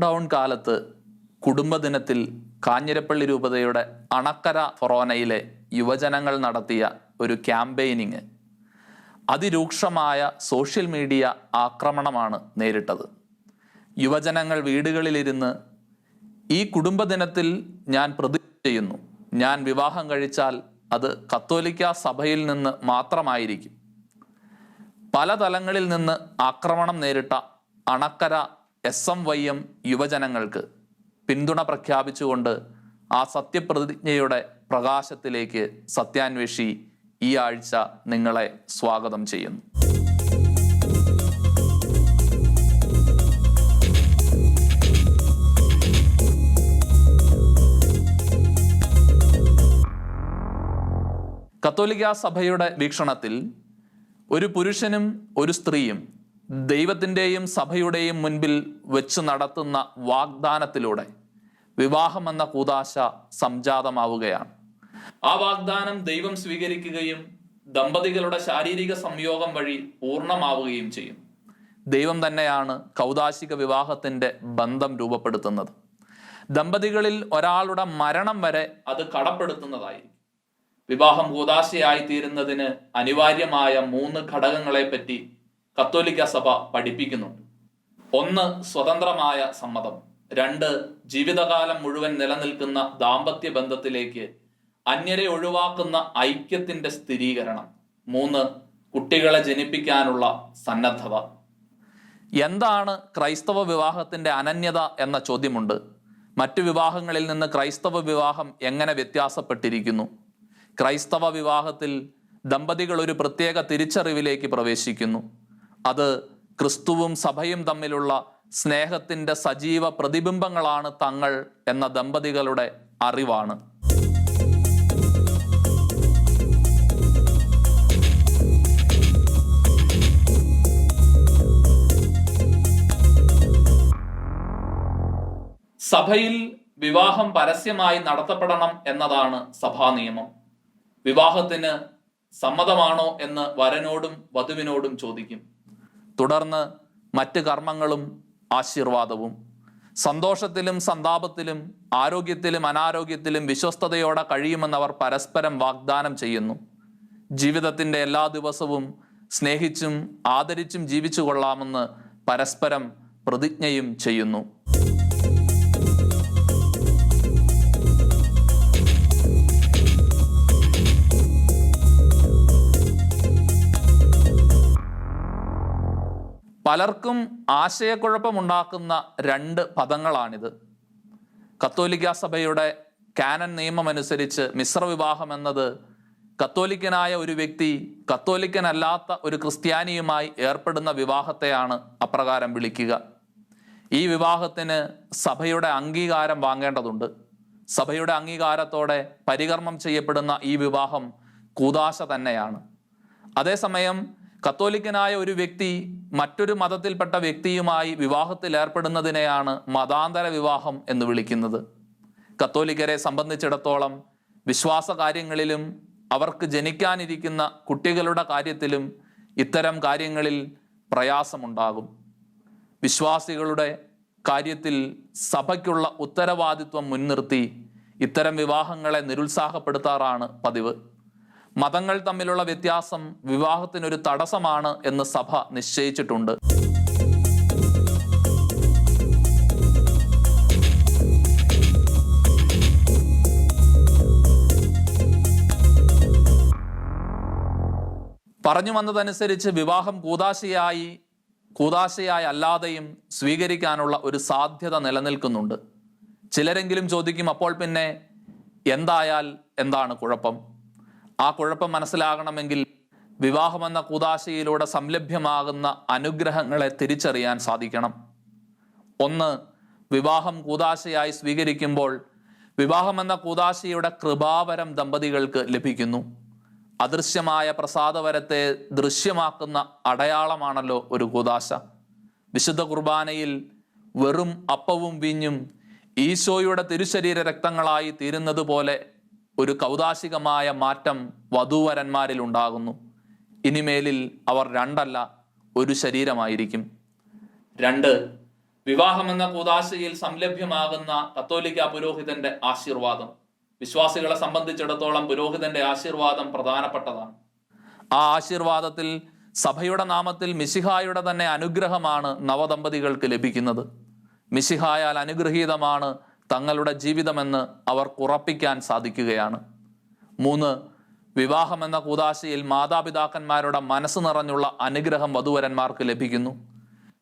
Lockdown കാലത്ത് കുടുംബദിനത്തിൽ കാഞ്ഞിരപ്പള്ളി രൂപതയുടെ അണക്കര ഫൊറോനയിലെ യുവജനങ്ങൾ നടത്തിയ ഒരു ക്യാമ്പയിനിങ് അതിരൂക്ഷമായ സോഷ്യൽ മീഡിയ ആക്രമണമാണ് നേരിട്ടത്. യുവജനങ്ങൾ വീടുകളിലിരുന്ന് ഈ കുടുംബദിനത്തിൽ ഞാൻ പ്രതിജ്ഞ ചെയ്യുന്നു. ഞാൻ വിവാഹം കഴിച്ചാൽ അത് കത്തോലിക്ക സഭയിൽ നിന്ന് മാത്രമായിരിക്കും. പല തലങ്ങളിൽ നിന്ന് ആക്രമണം നേരിട്ട Anakkara S M Y M യുവജനങ്ങൾക്ക് പിന്തുണ പ്രഖ്യാപിച്ചുകൊണ്ട് ആ സത്യപ്രതിജ്ഞയുടെ പ്രകാശത്തിലേക്ക് സത്യാന്വേഷി ഈ ആഴ്ച നിങ്ങളെ സ്വാഗതം ചെയ്യുന്നു. കത്തോലിക്ക സഭയുടെ വീക്ഷണത്തിൽ ഒരു പുരുഷനും ഒരു സ്ത്രീയും ദൈവത്തിന്റെയും സഭയുടെയും മുൻപിൽ വെച്ച് നടത്തുന്ന വാഗ്ദാനത്തിലൂടെ വിവാഹം എന്ന കൂതാശ സംജാതമാവുകയാണ്. ആ വാഗ്ദാനം ദൈവം സ്വീകരിക്കുകയും ദമ്പതികളുടെ ശാരീരിക സംയോഗം വഴി പൂർണമാവുകയും ചെയ്യും. ദൈവം തന്നെയാണ് കൗതാശിക വിവാഹത്തിന്റെ ബന്ധം രൂപപ്പെടുത്തുന്നത്. ദമ്പതികളിൽ ഒരാളുടെ മരണം വരെ അത് കടപ്പെടുത്തുന്നതായിരിക്കും. വിവാഹം കൂതാശയായി തീരുന്നതിന് അനിവാര്യമായ മൂന്ന് ഘടകങ്ങളെ പറ്റി കത്തോലിക്ക സഭ പഠിപ്പിക്കുന്നുണ്ട്. ഒന്ന് സ്വതന്ത്രമായ സമ്മതം രണ്ട് ജീവിതകാലം മുഴുവൻ നിലനിൽക്കുന്ന ദാമ്പത്യ ബന്ധത്തിലേക്ക് അന്യരെ ഒഴിവാക്കുന്ന ഐക്യത്തിന്റെ സ്ഥിരീകരണം. മൂന്ന് കുട്ടികളെ ജനിപ്പിക്കാനുള്ള സന്നദ്ധത. എന്താണ് ക്രൈസ്തവ വിവാഹത്തിന്റെ അനന്യത എന്ന ചോദ്യമുണ്ട്. മറ്റു വിവാഹങ്ങളിൽ നിന്ന് ക്രൈസ്തവ വിവാഹം എങ്ങനെ വ്യത്യാസപ്പെട്ടിരിക്കുന്നു? ക്രൈസ്തവ വിവാഹത്തിൽ ദമ്പതികൾ ഒരു പ്രത്യേക തിരിച്ചറിവിലേക്ക് പ്രവേശിക്കുന്നു. അത് ക്രിസ്തുവും സഭയും തമ്മിലുള്ള സ്നേഹത്തിന്റെ സജീവ പ്രതിബിംബങ്ങളാണ് തങ്ങൾ എന്ന ദമ്പതികളുടെ അറിവാണ്. സഭയിൽ വിവാഹം പരസ്യമായി നടത്തപ്പെടണം എന്നതാണ് സഭാ നിയമം. വിവാഹത്തിന് സമ്മതമാണോ എന്ന് വരനോടും വധുവിനോടും ചോദിക്കും. തുടർന്ന് മറ്റ് കർമ്മങ്ങളും ആശീർവാദവും. സന്തോഷത്തിലും സന്താപത്തിലും ആരോഗ്യത്തിലും അനാരോഗ്യത്തിലും വിശ്വസ്തയോടെ കഴിയുമെന്നവർ പരസ്പരം വാഗ്ദാനം ചെയ്യുന്നു. ജീവിതത്തിന്റെ എല്ലാ ദിവസവും സ്നേഹിച്ചും ആദരിച്ചും ജീവിച്ചു കൊള്ളാമെന്ന് പരസ്പരം പ്രതിജ്ഞയും ചെയ്യുന്നു. പലർക്കും ആശയക്കുഴപ്പമുണ്ടാക്കുന്ന രണ്ട് പദങ്ങളാണിത്. കത്തോലിക്ക സഭയുടെ കാനൻ നിയമമനുസരിച്ച് മിശ്രവിവാഹം എന്നത് കത്തോലിക്കനായ ഒരു വ്യക്തി കത്തോലിക്കനല്ലാത്ത ഒരു ക്രിസ്ത്യാനിയുമായി ഏർപ്പെടുന്ന വിവാഹത്തെയാണ് അപ്രകാരം വിളിക്കുക. ഈ വിവാഹത്തിന് സഭയുടെ അംഗീകാരം വാങ്ങേണ്ടതുണ്ട്. സഭയുടെ അംഗീകാരത്തോടെ പരികർമ്മം ചെയ്യപ്പെടുന്ന ഈ വിവാഹം കൂതാശ തന്നെയാണ്. അതേസമയം കത്തോലിക്കനായ ഒരു വ്യക്തി മറ്റൊരു മതത്തിൽപ്പെട്ട വ്യക്തിയുമായി വിവാഹത്തിൽ ഏർപ്പെടുന്നതിനെയാണ് മതാന്തര വിവാഹം എന്ന് വിളിക്കുന്നത്. കത്തോലിക്കരെ സംബന്ധിച്ചിടത്തോളം വിശ്വാസ കാര്യങ്ങളിലും അവർക്ക് ജനിക്കാനിരിക്കുന്ന കുട്ടികളുടെ കാര്യത്തിലും ഇത്തരം കാര്യങ്ങളിൽ പ്രയാസമുണ്ടാകും. വിശ്വാസികളുടെ കാര്യത്തിൽ സഭയ്ക്കുള്ള ഉത്തരവാദിത്വം മുൻനിർത്തി ഇത്തരം വിവാഹങ്ങളെ നിരുത്സാഹപ്പെടുത്താറാണ് പതിവ്. മതങ്ങൾ തമ്മിലുള്ള വ്യത്യാസം വിവാഹത്തിനൊരു തടസ്സമാണ് എന്ന് സഭ നിശ്ചയിച്ചിട്ടുണ്ട്. പറഞ്ഞു വന്നതനുസരിച്ച് വിവാഹം കൂതാശയായി കൂതാശയായി അല്ലാതെയും സ്വീകരിക്കാനുള്ള ഒരു സാധ്യത നിലനിൽക്കുന്നുണ്ട്. ചിലരെങ്കിലും ചോദിക്കും അപ്പോൾ പിന്നെ എന്തായാൽ എന്താണ് കുഴപ്പം? ആ കുഴപ്പം മനസ്സിലാകണമെങ്കിൽ വിവാഹമെന്ന കൂതാശയിലൂടെ സംലഭ്യമാകുന്ന അനുഗ്രഹങ്ങളെ തിരിച്ചറിയാൻ സാധിക്കണം. ഒന്ന് വിവാഹം കൂതാശയായി സ്വീകരിക്കുമ്പോൾ വിവാഹമെന്ന കൂതാശയുടെ കൃപാവരം ദമ്പതികൾക്ക് ലഭിക്കുന്നു. അദൃശ്യമായ പ്രസാദവരത്തെ ദൃശ്യമാക്കുന്ന അടയാളമാണല്ലോ ഒരു കൂതാശ. വിശുദ്ധ കുർബാനയിൽ വെറും അപ്പവും വീഞ്ഞും ഈശോയുടെ തിരുശരീര രക്തങ്ങളായി തീരുന്നത് പോലെ ഒരു കൗതാശികമായ മാറ്റം വധൂവരന്മാരിൽ ഉണ്ടാകുന്നു. ഇനിമേലിൽ അവർ രണ്ടല്ല ഒരു ശരീരമായിരിക്കും. രണ്ട് വിവാഹമെന്ന കൂതാശയിൽ സംലഭ്യമാകുന്ന കത്തോലിക്ക പുരോഹിതന്റെ ആശീർവാദം. വിശ്വാസികളെ സംബന്ധിച്ചിടത്തോളം പുരോഹിതന്റെ ആശീർവാദം പ്രധാനപ്പെട്ടതാണ്. ആ ആശീർവാദത്തിൽ സഭയുടെ നാമത്തിൽ മിശിഹായുടെ തന്നെ അനുഗ്രഹമാണ് നവദമ്പതികൾക്ക് ലഭിക്കുന്നത്. മിശിഹായാൽ അനുഗ്രഹീതമാണ് തങ്ങളുടെ ജീവിതമെന്ന് അവർക്ക് ഉറപ്പിക്കാൻ സാധിക്കുകയാണ്. മൂന്ന് വിവാഹമെന്ന കൂതാശയിൽ മാതാപിതാക്കന്മാരുടെ മനസ്സ് നിറഞ്ഞുള്ള അനുഗ്രഹം വധുവരന്മാർക്ക് ലഭിക്കുന്നു.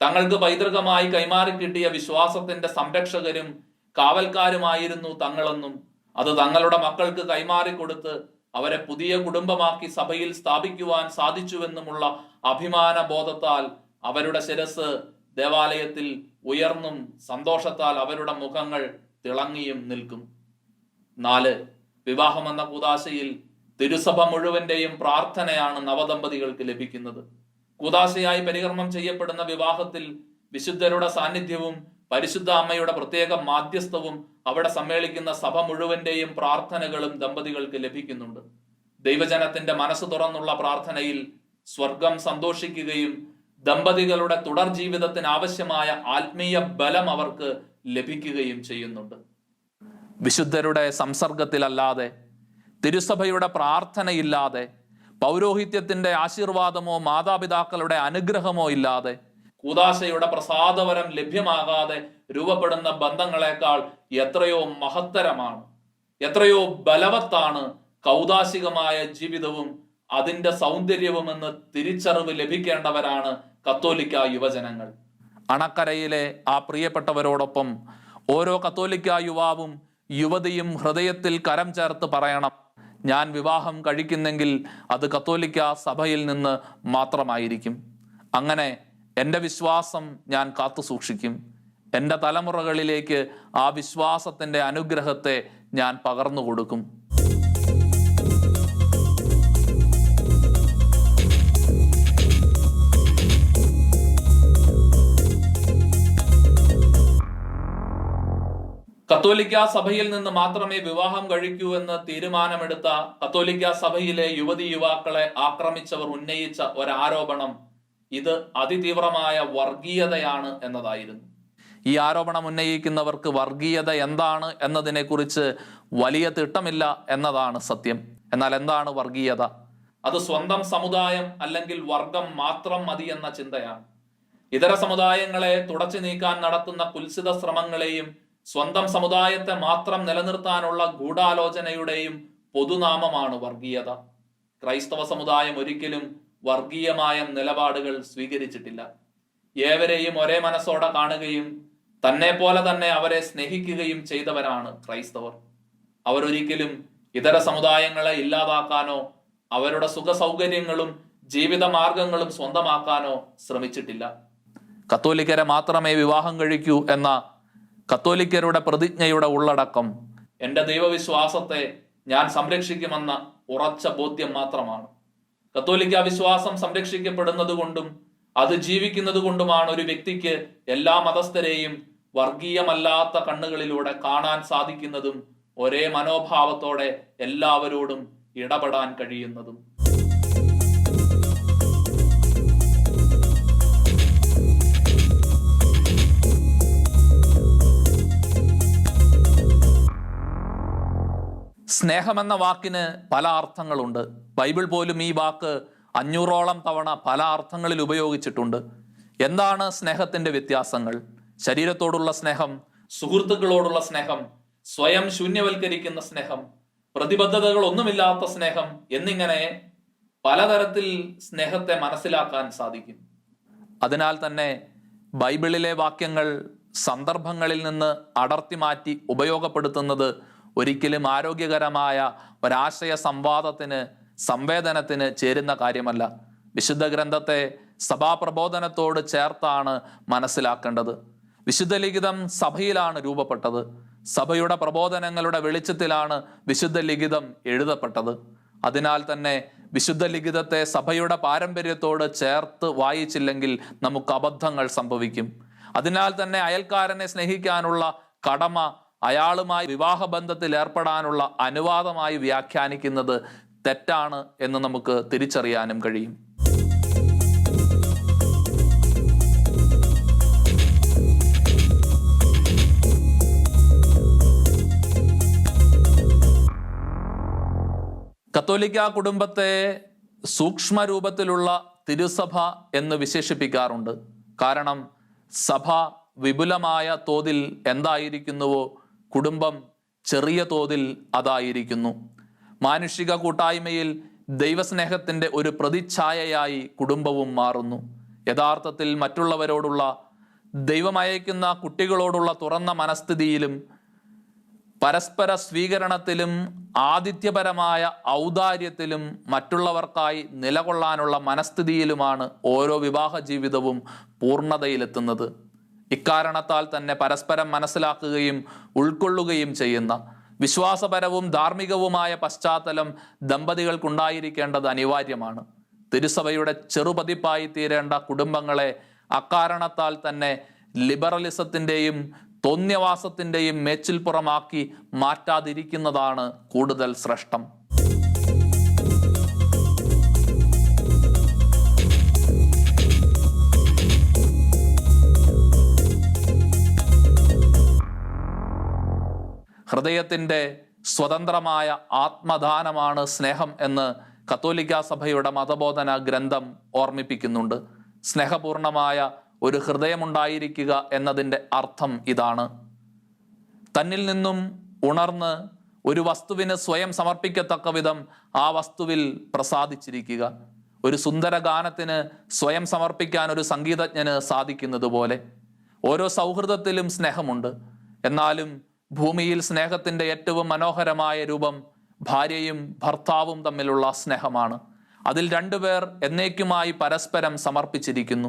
തങ്ങൾക്ക് പൈതൃകമായി കൈമാറി കിട്ടിയ വിശ്വാസത്തിന്റെ സംരക്ഷകരും കാവൽക്കാരുമായിരുന്നു തങ്ങളെന്നും അത് തങ്ങളുടെ മക്കൾക്ക് കൈമാറിക്കൊടുത്ത് അവരെ പുതിയ കുടുംബമാക്കി സഭയിൽ സ്ഥാപിക്കുവാൻ സാധിച്ചുവെന്നുമുള്ള അഭിമാന ബോധത്താൽ അവരുടെ ശിരസ് ദേവാലയത്തിൽ ഉയർന്നും സന്തോഷത്താൽ അവരുടെ മുഖങ്ങൾ തിളങ്ങിയും നിൽക്കും. നാല് വിവാഹം എന്ന തിരുസഭ മുഴുവന്റെയും പ്രാർത്ഥനയാണ് നവദമ്പതികൾക്ക് ലഭിക്കുന്നത്. കൂതാശയായി പരികർമ്മം ചെയ്യപ്പെടുന്ന വിവാഹത്തിൽ വിശുദ്ധരുടെ സാന്നിധ്യവും പരിശുദ്ധ അമ്മയുടെ പ്രത്യേക മാധ്യസ്ഥവും അവിടെ സമ്മേളിക്കുന്ന സഭ മുഴുവന്റെയും പ്രാർത്ഥനകളും ദമ്പതികൾക്ക് ലഭിക്കുന്നുണ്ട്. ദൈവജനത്തിന്റെ മനസ്സ് തുറന്നുള്ള പ്രാർത്ഥനയിൽ സ്വർഗം സന്തോഷിക്കുകയും ദമ്പതികളുടെ തുടർ ജീവിതത്തിന് ആവശ്യമായ ആത്മീയ ബലം അവർക്ക് ലഭിക്കുകയും ചെയ്യുന്നുണ്ട്. വിശുദ്ധരുടെ സംസർഗത്തിലല്ലാതെ തിരുസഭയുടെ പ്രാർത്ഥനയില്ലാതെ പൗരോഹിത്യത്തിന്റെ ആശീർവാദമോ മാതാപിതാക്കളുടെ അനുഗ്രഹമോ ഇല്ലാതെ കൂതാശയുടെ പ്രസാദവരം ലഭ്യമാകാതെ രൂപപ്പെടുന്ന ബന്ധങ്ങളെക്കാൾ എത്രയോ മഹത്തരമാണ് എത്രയോ ബലവത്താണ് കൗതാശികമായ ജീവിതവും അതിന്റെ സൗന്ദര്യവുമെന്ന് തിരിച്ചറിവ് ലഭിക്കേണ്ടവരാണ് കത്തോലിക്ക യുവജനങ്ങൾ. അണക്കരയിലെ ആ പ്രിയപ്പെട്ടവരോടൊപ്പം ഓരോ കത്തോലിക്ക യുവാവും യുവതിയും ഹൃദയത്തിൽ കരം ചേർത്ത് പറയണം. ഞാൻ വിവാഹം കഴിക്കുന്നെങ്കിൽ അത് കത്തോലിക്ക സഭയിൽ നിന്ന് മാത്രമായിരിക്കും. അങ്ങനെ എന്റെ വിശ്വാസം ഞാൻ കാത്തു സൂക്ഷിക്കും. എന്റെ തലമുറകളിലേക്ക് ആ വിശ്വാസത്തിന്റെ അനുഗ്രഹത്തെ ഞാൻ പകർന്നു കൊടുക്കും. കത്തോലിക്ക സഭയിൽ നിന്ന് മാത്രമേ വിവാഹം കഴിക്കൂ എന്ന് തീരുമാനമെടുത്ത കത്തോലിക്ക സഭയിലെ യുവതി യുവാക്കളെ ആക്രമിച്ചവർ ഉന്നയിച്ച ഒരാരോപണം ഇത് അതിതീവ്രമായ വർഗീയതയാണ് എന്നതായിരുന്നു. ഈ ആരോപണം ഉന്നയിക്കുന്നവർക്ക് വർഗീയത എന്താണ് എന്നതിനെക്കുറിച്ച് വലിയ തിട്ടമില്ല എന്നതാണ് സത്യം. എന്നാൽ എന്താണ് വർഗീയത? അത് സ്വന്തം സമുദായം അല്ലെങ്കിൽ വർഗം മാത്രം മതി എന്ന ചിന്തയാണ്. ഇതര സമുദായങ്ങളെ തുടച്ചു നീക്കാൻ നടത്തുന്ന കുൽസിത ശ്രമങ്ങളെയും സ്വന്തം സമുദായത്തെ മാത്രം നിലനിർത്താനുള്ള ഗൂഢാലോചനയുടെയും പൊതുനാമമാണ് വർഗീയത. ക്രൈസ്തവ സമുദായം ഒരിക്കലും വർഗീയമായ നിലപാടുകൾ സ്വീകരിച്ചിട്ടില്ല. ഏവരെയും ഒരേ മനസ്സോടെ കാണുകയും തന്നെ പോലെ തന്നെ അവരെ സ്നേഹിക്കുകയും ചെയ്തവരാണ് ക്രൈസ്തവർ. അവരൊരിക്കലും ഇതര സമുദായങ്ങളെ ഇല്ലാതാക്കാനോ അവരുടെ സുഖ സൗകര്യങ്ങളും ജീവിത മാർഗങ്ങളും സ്വന്തമാക്കാനോ ശ്രമിച്ചിട്ടില്ല. കത്തോലിക്കരെ മാത്രമേ വിവാഹം കഴിക്കൂ എന്ന കത്തോലിക്കരുടെ പ്രതിജ്ഞയുടെ ഉള്ളടക്കം എന്റെ ദൈവവിശ്വാസത്തെ ഞാൻ സംരക്ഷിക്കുമെന്ന ഉറച്ച ബോധ്യം മാത്രമാണ്. കത്തോലിക്ക വിശ്വാസം സംരക്ഷിക്കപ്പെടുന്നത് കൊണ്ടും അത് ജീവിക്കുന്നത് കൊണ്ടുമാണ് ഒരു വ്യക്തിക്ക് എല്ലാ മതസ്ഥരെയും വർഗീയമല്ലാത്ത കണ്ണുകളിലൂടെ കാണാൻ സാധിക്കുന്നതും ഒരേ മനോഭാവത്തോടെ എല്ലാവരോടും ഇടപെടാൻ കഴിയുന്നതും. സ്നേഹമെന്ന വാക്കിന് പല അർത്ഥങ്ങളുണ്ട്. ബൈബിൾ പോലും ഈ വാക്ക് അഞ്ഞൂറോളം തവണ പല അർത്ഥങ്ങളിൽ ഉപയോഗിച്ചിട്ടുണ്ട്. എന്താണ് സ്നേഹത്തിന്റെ വ്യത്യാസങ്ങൾ? ശരീരത്തോടുള്ള സ്നേഹം സുഹൃത്തുക്കളോടുള്ള സ്നേഹം സ്വയം ശൂന്യവൽക്കരിക്കുന്ന സ്നേഹം പ്രതിബദ്ധതകൾ ഒന്നുമില്ലാത്ത സ്നേഹം എന്നിങ്ങനെ പലതരത്തിൽ സ്നേഹത്തെ മനസ്സിലാക്കാൻ സാധിക്കും. അതിനാൽ തന്നെ ബൈബിളിലെ വാക്യങ്ങൾ സന്ദർഭങ്ങളിൽ നിന്ന് അടർത്തി മാറ്റി ഉപയോഗപ്പെടുത്തുന്നത് ഒരിക്കലും ആരോഗ്യകരമായ ഒരാശയ സംവാദത്തിന് സംവേദനത്തിന് ചേരുന്ന കാര്യമല്ല. വിശുദ്ധ ഗ്രന്ഥത്തെ സഭാപ്രബോധനത്തോട് ചേർത്താണ് മനസ്സിലാക്കേണ്ടത്. വിശുദ്ധ ലിഖിതം സഭയിലാണ് രൂപപ്പെട്ടത്. സഭയുടെ പ്രബോധനങ്ങളുടെ വെളിച്ചത്തിലാണ് വിശുദ്ധ ലിഖിതം എഴുതപ്പെട്ടത്. അതിനാൽ തന്നെ വിശുദ്ധ ലിഖിതത്തെ സഭയുടെ പാരമ്പര്യത്തോട് ചേർത്ത് വായിച്ചില്ലെങ്കിൽ നമുക്ക് അബദ്ധങ്ങൾ സംഭവിക്കും. അതിനാൽ തന്നെ അയൽക്കാരനെ സ്നേഹിക്കാനുള്ള കടമ അയാളുമായി വിവാഹബന്ധത്തിൽ ഏർപ്പെടാനുള്ള അനുവാദമായി വ്യാഖ്യാനിക്കുന്നത് തെറ്റാണ് എന്ന് നമുക്ക് തിരിച്ചറിയാനും കഴിയും. കത്തോലിക്ക കുടുംബത്തെ സൂക്ഷ്മ രൂപത്തിലുള്ള തിരുസഭ എന്ന് വിശേഷിപ്പിക്കാറുണ്ട്. കാരണം സഭ വിപുലമായ തോതിൽ എന്തായിരിക്കുന്നുവോ കുടുംബം ചെറിയ തോതിൽ അതായിരിക്കുന്നു. മാനുഷിക കൂട്ടായ്മയിൽ ദൈവസ്നേഹത്തിന്റെ ഒരു പ്രതിച്ഛായയായി കുടുംബവും മാറുന്നു. യഥാർത്ഥത്തിൽ മറ്റുള്ളവരോടുള്ള ദൈവമയക്കുന്ന കുട്ടികളോടുള്ള തുറന്ന മനസ്ഥിതിയിലും പരസ്പര സ്വീകരണത്തിലും ആതിഥ്യപരമായ ഔദാര്യത്തിലും മറ്റുള്ളവർക്കായി നിലകൊള്ളാനുള്ള മനസ്ഥിതിയിലുമാണ് ഓരോ വിവാഹ ജീവിതവും പൂർണതയിലെത്തുന്നത്. ഇക്കാരണത്താൽ തന്നെ പരസ്പരം മനസ്സിലാക്കുകയും ഉൾക്കൊള്ളുകയും ചെയ്യുന്ന വിശ്വാസപരവും ധാർമ്മികവുമായ പശ്ചാത്തലം ദമ്പതികൾക്കുണ്ടായിരിക്കേണ്ടത് അനിവാര്യമാണ്. തിരുസഭയുടെ ചെറുപതിപ്പായി തീരേണ്ട കുടുംബങ്ങളെ അക്കാരണത്താൽ തന്നെ ലിബറലിസത്തിന്റെയും തോന്യവാസത്തിന്റെയും മേച്ചിൽപ്പുറമാക്കി മാറ്റാതിരിക്കുന്നതാണ് കൂടുതൽ ശ്രേഷ്ഠം. ഹൃദയത്തിന്റെ സ്വതന്ത്രമായ ആത്മദാനമാണ് സ്നേഹം എന്ന് കത്തോലിക്ക സഭയുടെ മതബോധന ഗ്രന്ഥം ഓർമ്മിപ്പിക്കുന്നുണ്ട്. സ്നേഹപൂർണമായ ഒരു ഹൃദയമുണ്ടായിരിക്കുക എന്നതിന്റെ അർത്ഥം ഇതാണ്. തന്നിൽ നിന്നും ഉണർന്ന് ഒരു വസ്തുവിന് സ്വയം സമർപ്പിക്കത്തക്ക വിധം ആ വസ്തുവിൽ പ്രസാദിച്ചിരിക്കുക. ഒരു സുന്ദര ഗാനത്തിന് സ്വയം സമർപ്പിക്കാൻ ഒരു സംഗീതജ്ഞന് സാധിക്കുന്നത് പോലെ ഓരോ സൗഹൃദത്തിലും സ്നേഹമുണ്ട്. എന്നാലും ഭൂമിയിൽ സ്നേഹത്തിന്റെ ഏറ്റവും മനോഹരമായ രൂപം ഭാര്യയും ഭർത്താവും തമ്മിലുള്ള സ്നേഹമാണ്. അതിൽ രണ്ടുപേർ എന്നേക്കുമായി പരസ്പരം സമർപ്പിച്ചിരിക്കുന്നു.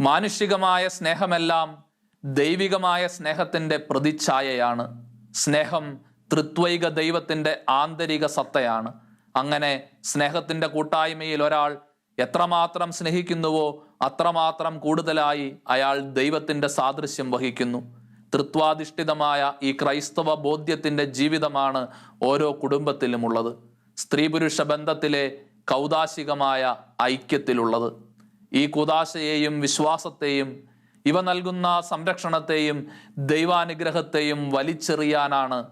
മാനുഷികമായ സ്നേഹമെല്ലാം ദൈവികമായ സ്നേഹത്തിന്റെ പ്രതിച്ഛായയാണ്. സ്നേഹം തൃത്വൈക ദൈവത്തിന്റെ ആന്തരിക സത്തയാണ്. അങ്ങനെ സ്നേഹത്തിന്റെ കൂട്ടായ്മയിൽ ഒരാൾ എത്രമാത്രം സ്നേഹിക്കുന്നുവോ അത്രമാത്രം കൂടുതലായി അയാൾ ദൈവത്തിന്റെ സാദൃശ്യം വഹിക്കുന്നു. തൃത്വാധിഷ്ഠിതമായ ഈ ക്രൈസ്തവ ബോധ്യത്തിന്റെ ജീവിതമാണ് ഓരോ കുടുംബത്തിലും ഉള്ളത് സ്ത്രീ പുരുഷ ബന്ധത്തിലെ കൗതാശികമായ ഐക്യത്തിലുള്ളത്. ഈ കുതാശയെയും വിശ്വാസത്തെയും ഇവ നൽകുന്ന സംരക്ഷണത്തെയും ദൈവാനുഗ്രഹത്തെയും വലിച്ചെറിയാനാണ്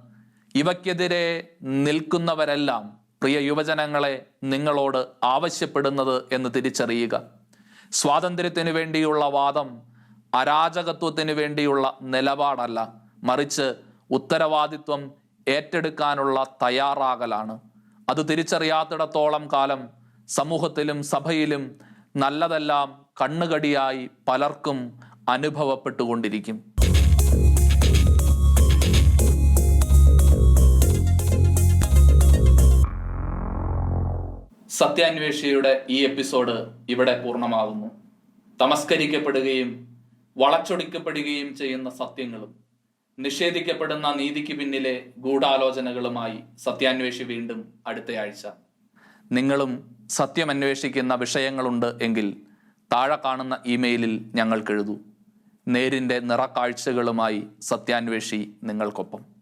ഇവയ്ക്കെതിരെ നിൽക്കുന്നവരെല്ലാം പ്രിയ യുവജനങ്ങളെ നിങ്ങളോട് ആവശ്യപ്പെടുന്നത് എന്ന് തിരിച്ചറിയുക. സ്വാതന്ത്ര്യത്തിനു വേണ്ടിയുള്ള വാദം അരാജകത്വത്തിന് വേണ്ടിയുള്ള നിലപാടല്ല. മറിച്ച് ഉത്തരവാദിത്വം ഏറ്റെടുക്കാനുള്ള തയ്യാറാകലാണ്. അത് തിരിച്ചറിയാത്തിടത്തോളം കാലം സമൂഹത്തിലും സഭയിലും നല്ലതെല്ലാം കണ്ണുകടിയായി പലർക്കും അനുഭവപ്പെട്ടുകൊണ്ടിരിക്കും. സത്യാന്വേഷിയുടെ ഈ എപ്പിസോഡ് ഇവിടെ പൂർണമാകുന്നു. തമസ്കരിക്കപ്പെടുകയും വളച്ചൊടിക്കപ്പെടുകയും ചെയ്യുന്ന സത്യങ്ങളും നിഷേധിക്കപ്പെടുന്ന നീതിക്ക് പിന്നിലെ ഗൂഢാലോചനകളുമായി സത്യാന്വേഷി വീണ്ടും അടുത്തയാഴ്ച. നിങ്ങളും സത്യം അന്വേഷിക്കുന്ന വിഷയങ്ങളുണ്ട് എങ്കിൽ താഴെ കാണുന്ന ഇമെയിലിൽ ഞങ്ങൾക്കെഴുതൂ. നേരിന്റെ നിറക്കാഴ്ചകളുമായി സത്യാന്വേഷി നിങ്ങൾക്കൊപ്പം.